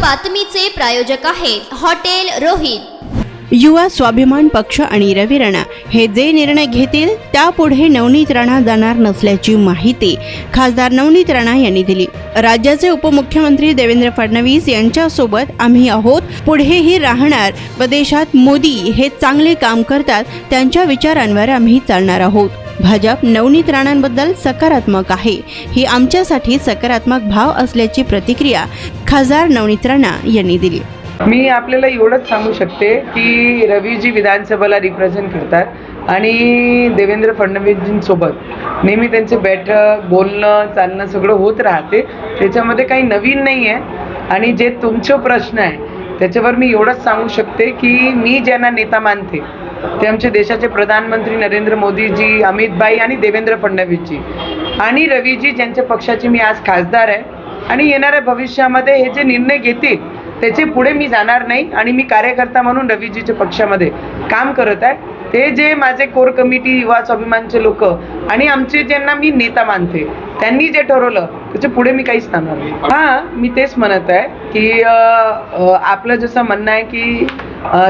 बातमीचे प्रायोजक आहेत हॉटेल रोहित. युवा स्वाभिमान पक्ष आणि रवी राणा हे जे निर्णय घेतील त्यापुढे नवनीत राणा जाणार नसल्याची माहिती खासदार नवनीत राणा यांनी दिली. राज्याचे उपमुख्यमंत्री देवेंद्र फडणवीस यांच्यासोबत आम्ही आहोत पुढेही राहणार. व देशात मोदी हे चांगले काम करतात त्यांच्या विचारांवर आम्ही चालणार आहोत. भाजप नवनीत राणांबद्दल सकारात्मक आहे. ही आमच्यासाठी सकारात्मक भाव असल्याची प्रतिक्रिया खासदार नवनीत राणा यांनी दिली. मी आपल्याला एवढंच सांगू शकते की रवीजी विधानसभेला रिप्रेझेंट करतात आणि देवेंद्र फडणवीसजींसोबत नेहमी त्यांचे बैठक बोलणं चालणं सगळं होत राहते. त्याच्यामध्ये काही नवीन नाही आहे आणि जे तुमचे प्रश्न आहे त्याच्यावर मी एवढंच सांगू शकते की मी ज्यांना नेता मानते ते आमचे देशाचे प्रधानमंत्री नरेंद्र मोदीजी अमितभाई आणि देवेंद्र फडणवीसजी. आणि रवीजी ज्यांच्या पक्षाची मी आज खासदार आहे. आणि येणाऱ्या भविष्यामध्ये हे जे निर्णय घेतील त्याचे पुढे मी जाणार नाही आणि मी कार्यकर्ता म्हणून रवीजीच्या पक्षामध्ये काम करत आहे. ते जे माझे कोर कमिटी युवा स्वाभिमानचे लोक आणि आमचे ज्यांना मी नेता मानते त्यांनी जे ठरवलं त्याच्या पुढे मी काहीच सांगणार नाही. हां मी तेच म्हणत आहे की आपलं जसं म्हणणं आहे की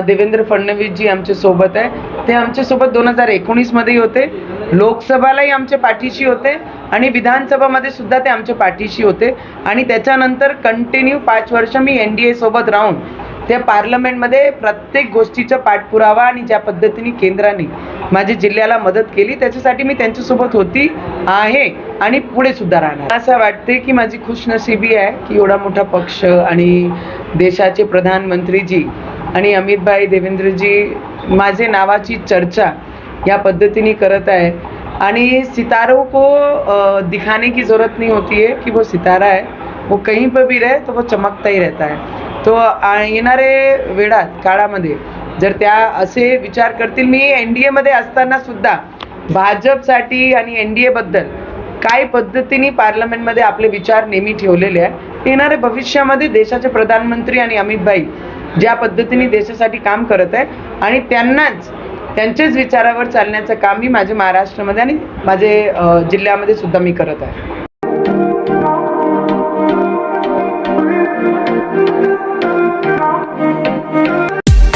देवेंद्र फडणवीसजी आमच्यासोबत आहे. ते आमच्यासोबत दोन हजार एकोणीसमध्येही होते. लोकसभालाही आमच्या पाठीशी होते आणि विधानसभामध्ये सुद्धा ते आमच्या पाठीशी होते. आणि त्याच्यानंतर कंटिन्यू पाच वर्ष मी एन डी ए सोबत राहून त्या पार्लमेंटमध्ये प्रत्येक गोष्टीचा पाठपुरावा आणि ज्या पद्धतीने केंद्राने माझ्या जिल्ह्याला मदत केली त्याच्यासाठी मी त्यांच्यासोबत होती आहे आणि पुढे सुद्धा राहणार. असं वाटते की माझी खुशनशिबी आहे की एवढा मोठा पक्ष आणि देशाचे प्रधानमंत्रीजी आणि अमितभाई देवेंद्रजी माझे नावाची चर्चा या पद्धतीने करत आहे. आणि सितारों को दिखाने की ज़रूरत नहीं होती है कि वो सितारा है. वो कहीं पर भी रहे तो वो चमकता ही रहता है. तो येणारे वेळात काळामध्ये जर त्या असे विचार करतील मी एन डी एमध्ये असताना सुद्धा भाजपसाठी आणि एन डी एबद्दल काय पद्धतीने पार्लमेंटमध्ये आपले विचार नेहमी ठेवलेले आहे येणाऱ्या भविष्यामध्ये देशाचे प्रधानमंत्री आणि अमितभाई ज्या पद्धतीने देशासाठी काम करत आहे आणि त्यांनाच त्यांच्याच विचारावर चालण्याचं काम मी माझ्या महाराष्ट्रामध्ये आणि माझे जिल्ह्यामध्ये सुद्धा मी करत आहे.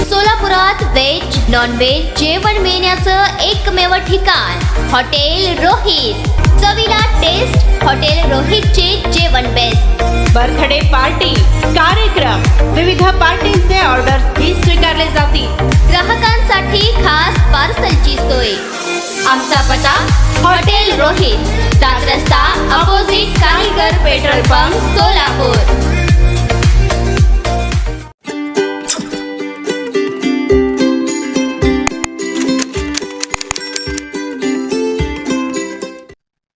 सोलापुरात व्हेज नॉन व्हेज जेवण मिळण्याचं एकमेव ठिकाण हॉटेल रोहित. चवीला टेस्ट हॉटेल रोहितचे जेवण बेस्ट बर्थडे पार्टी कार्यक्रम विविध पार्टींचे ऑर्डर ही स्वीकारले जातील ग्राहकांसाठी खास पार्सलची सोय. आमचा पता हॉटेल रोहित. दादरस्ता अपोजिट कारीगर पेट्रोल पंप सोलापूर.